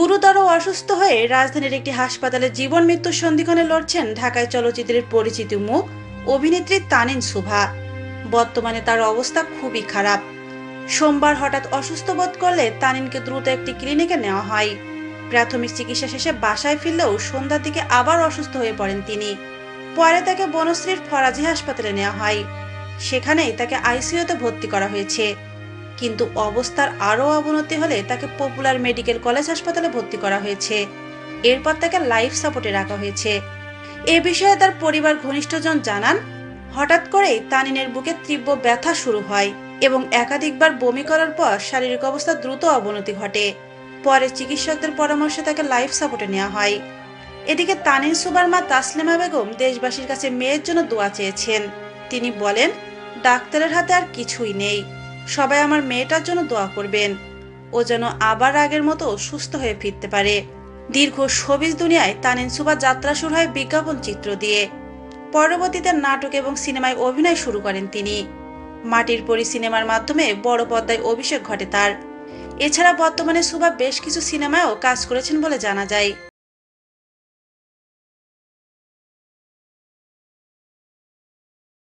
গুরুতর অসুস্থ হয়ে রাজধানীর একটি হাসপাতালে জীবন মৃত্যুর সন্ধিক্ষণে লড়ছেন ঢাকায় চলচ্চিত্রের পরিচিত মুখ অভিনেত্রী তানিন সুভা। বর্তমানে তার অবস্থা খুবই খারাপ। সোমবার হঠাৎ অসুস্থ বোধ করলে তানিনকে দ্রুত একটি ক্লিনিকে নেওয়া হয়। প্রাথমিক চিকিৎসা শেষে বাসায় ফিরলেও সন্ধ্যার দিকে আবার অসুস্থ হয়ে পড়েন তিনি। পরে তাকে বনশ্রীর ফরাজি হাসপাতালে নেওয়া হয়। সেখানেই তাকে আইসিইউতে ভর্তি করা হয়েছে। কিন্তু অবস্থার আরও অবনতি হলে তাকে পপুলার মেডিকেল কলেজ হাসপাতালে ভর্তি করা হয়েছে। এরপর তাকে লাইফ সাপোর্টে রাখা হয়েছে। এ বিষয়ে তার পরিবার ঘনিষ্ঠজন জানান, হঠাৎ করেই তানিনের বুকে তীব্র ব্যথা শুরু হয় এবং একাধিকবার বমি করার পর শারীরিক অবস্থা দ্রুত অবনতি ঘটে। পরে চিকিৎসকদের পরামর্শে তাকে লাইফ সাপোর্টে নেওয়া হয়। এদিকে তানিন সুবার মা তাসলিমা বেগম দেশবাসীর কাছে মেয়ের জন্য দোয়া চেয়েছেন। তিনি বলেন, ডাক্তারের হাতে আর কিছুই নেই। সবাই আমার মেয়েটার জন্য দোয়া করবেন। ও যেন আবার আগের মতো সুস্থ হয়ে ফিরতে পারে। দীর্ঘ সবিজ দুনিয়ায় তানিন সুবার যাত্রা শুরু হয় বিজ্ঞাপন চিত্র দিয়ে। পরবর্তীতে নাটক এবং সিনেমায় অভিনয় শুরু করেন তিনি। মাটির পরি সিনেমার মাধ্যমে বড় পর্দায় অভিষেক ঘটে তার। এছাড়া বর্তমানে সুবা বেশ কিছু সিনেমায়ও কাজ করেছেন বলে জানা যায়।